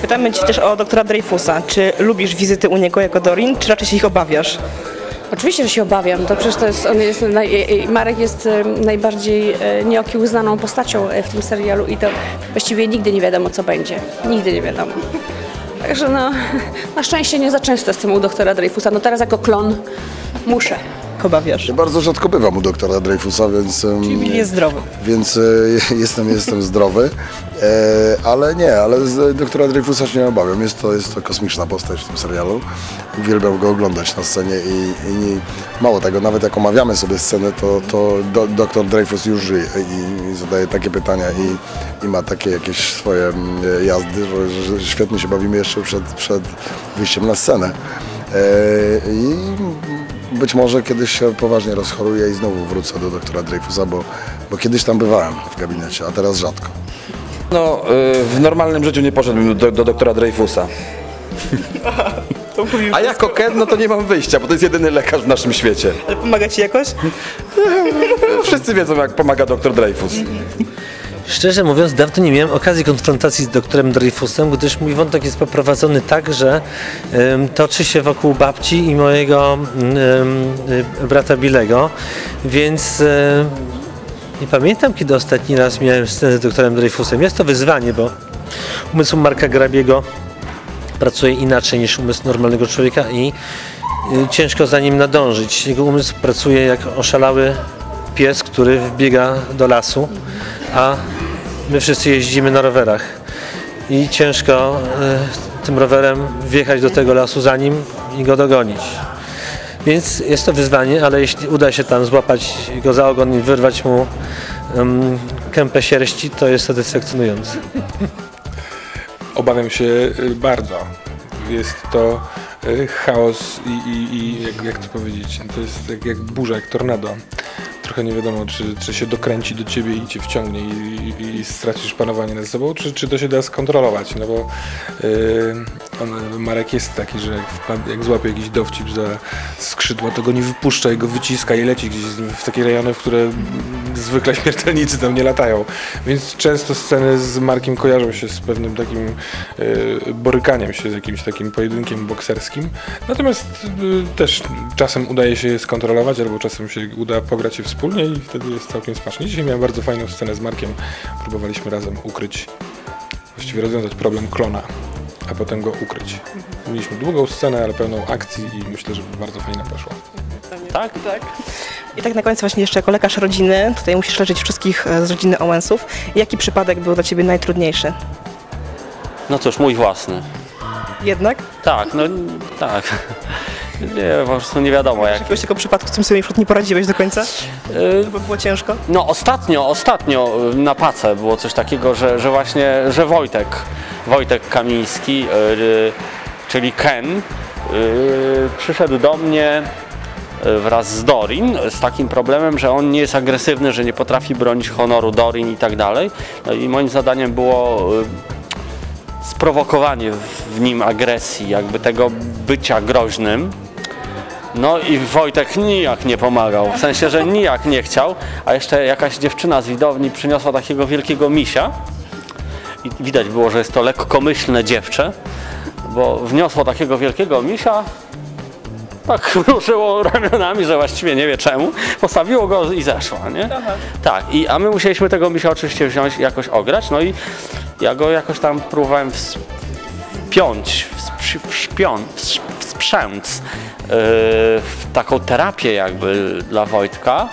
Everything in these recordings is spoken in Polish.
Pytamy Cię też o doktora Dreyfusa. Czy lubisz wizyty u niego jako Dorin, czy raczej się ich obawiasz? Oczywiście, że się obawiam. To przecież to jest, on jest naj, Marek jest e, najbardziej e, nieokiełznaną postacią e, w tym serialu i to właściwie nigdy nie wiadomo, co będzie. Nigdy nie wiadomo. Także no, na szczęście nie za często jestem u doktora Dreyfusa. No teraz jako klon muszę. Obawiasz. Ja bardzo rzadko bywam u doktora Dreyfusa, więc, Czyli jest zdrowy. więc e, jestem, jestem zdrowy. E, ale nie, ale z doktora Dreyfusa się nie obawiam. Jest to, jest to kosmiczna postać w tym serialu. Uwielbiam go oglądać na scenie i, i mało tego, nawet jak omawiamy sobie scenę, to, to do, doktor Dreyfus już żyje i, i zadaje takie pytania i, i ma takie jakieś swoje mm, jazdy, że, że świetnie się bawimy jeszcze przed, przed wyjściem na scenę. E, I być może kiedyś się poważnie rozchoruję i znowu wrócę do doktora Dreyfusa, bo, bo kiedyś tam bywałem w gabinecie, a teraz rzadko. No, y, w normalnym życiu nie poszedłbym do, do doktora Dreyfusa. A jako Ken, no to nie mam wyjścia, bo to jest jedyny lekarz w naszym świecie. ale pomaga Ci jakoś? Wszyscy wiedzą, jak pomaga doktor Dreyfus. Szczerze mówiąc, dawno nie miałem okazji konfrontacji z doktorem Dreyfusem, gdyż mój wątek jest poprowadzony tak, że toczy się wokół babci i mojego y, brata Billego, więc nie pamiętam, kiedy ostatni raz miałem scenę z doktorem Dreyfusem. Jest to wyzwanie, bo umysł Marka Grabiego pracuje inaczej niż umysł normalnego człowieka i y, ciężko za nim nadążyć. Jego umysł pracuje jak oszalały pies, który wbiega do lasu, a my wszyscy jeździmy na rowerach. I ciężko y, tym rowerem wjechać do tego lasu za nim i go dogonić. Więc jest to wyzwanie, ale jeśli uda się tam złapać go za ogon i wyrwać mu um, kępę sierści, to jest satysfakcjonujące. Obawiam się y, bardzo. Jest to y, chaos i, i, i jak, jak to powiedzieć, to jest jak, jak burza, jak tornado. Trochę nie wiadomo, czy, czy się dokręci do ciebie i cię wciągnie i, i, i stracisz panowanie nad sobą, czy, czy to się da skontrolować. No bo on, Marek jest taki, że jak, jak złapie jakiś dowcip za skrzydła, to go nie wypuszcza i go wyciska i leci gdzieś w takie rejony, w które zwykle śmiertelnicy tam nie latają. Więc często sceny z Markiem kojarzą się z pewnym takim e, borykaniem się z jakimś takim pojedynkiem bokserskim. Natomiast e, też czasem udaje się je skontrolować, albo czasem się uda pograć je wspólnie i wtedy jest całkiem smacznie. Dzisiaj miałem bardzo fajną scenę z Markiem. Próbowaliśmy razem ukryć, właściwie rozwiązać problem klona, a potem go ukryć. Mieliśmy długą scenę, ale pełną akcji i myślę, że bardzo fajnie poszło. Tak? Tak. I tak na koniec właśnie jeszcze jako lekarz rodziny, tutaj musisz leczyć wszystkich e, z rodziny Owensów. Jaki przypadek był dla Ciebie najtrudniejszy? No cóż, mój własny. Jednak? Tak, no tak. Nie, po prostu nie wiadomo jak. Jakiegoś takiego przypadku, z którym sobie przykład nie poradziłeś do końca? Y, Bo było ciężko? No ostatnio, ostatnio y, na pace było coś takiego, że, że właśnie, że Wojtek, Wojtek Kamiński, y, czyli Ken, y, przyszedł do mnie wraz z Dorin z takim problemem, że on nie jest agresywny, że nie potrafi bronić honoru Dorin i tak dalej. No i moim zadaniem było sprowokowanie w nim agresji, jakby tego bycia groźnym. No i Wojtek nijak nie pomagał, w sensie, że nijak nie chciał, a jeszcze jakaś dziewczyna z widowni przyniosła takiego wielkiego misia i widać było, że jest to lekkomyślne dziewczę, bo wniosło takiego wielkiego misia, tak ruszyło ramionami, że właściwie nie wie czemu, postawiło go i zeszło, nie? Tak, i, a my musieliśmy tego misia oczywiście wziąć i jakoś ograć, no i ja go jakoś tam próbowałem wspiąć, wszpią, wsz- wsprzęc yy, w taką terapię jakby dla Wojtka,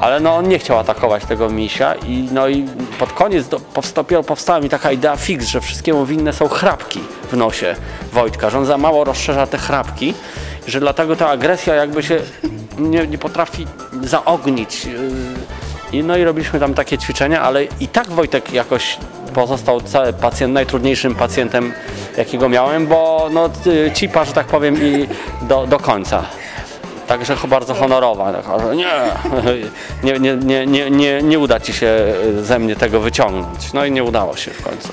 ale no on nie chciał atakować tego misia i no i pod koniec do, powsta, powstała mi taka idea fix, że wszystkiemu winne są chrapki w nosie Wojtka, że on za mało rozszerza te chrapki, że dlatego ta agresja jakby się nie, nie potrafi zaognić. Yy, i no i robiliśmy tam takie ćwiczenia, ale i tak Wojtek jakoś pozostał cały pacjent najtrudniejszym pacjentem, jakiego miałem, bo no y, cipa, że tak powiem, i do, do końca. Także bardzo honorowa. taka, że Nie, nie, nie, nie, nie, nie, uda ci się ze mnie tego wyciągnąć. No i nie udało się w końcu.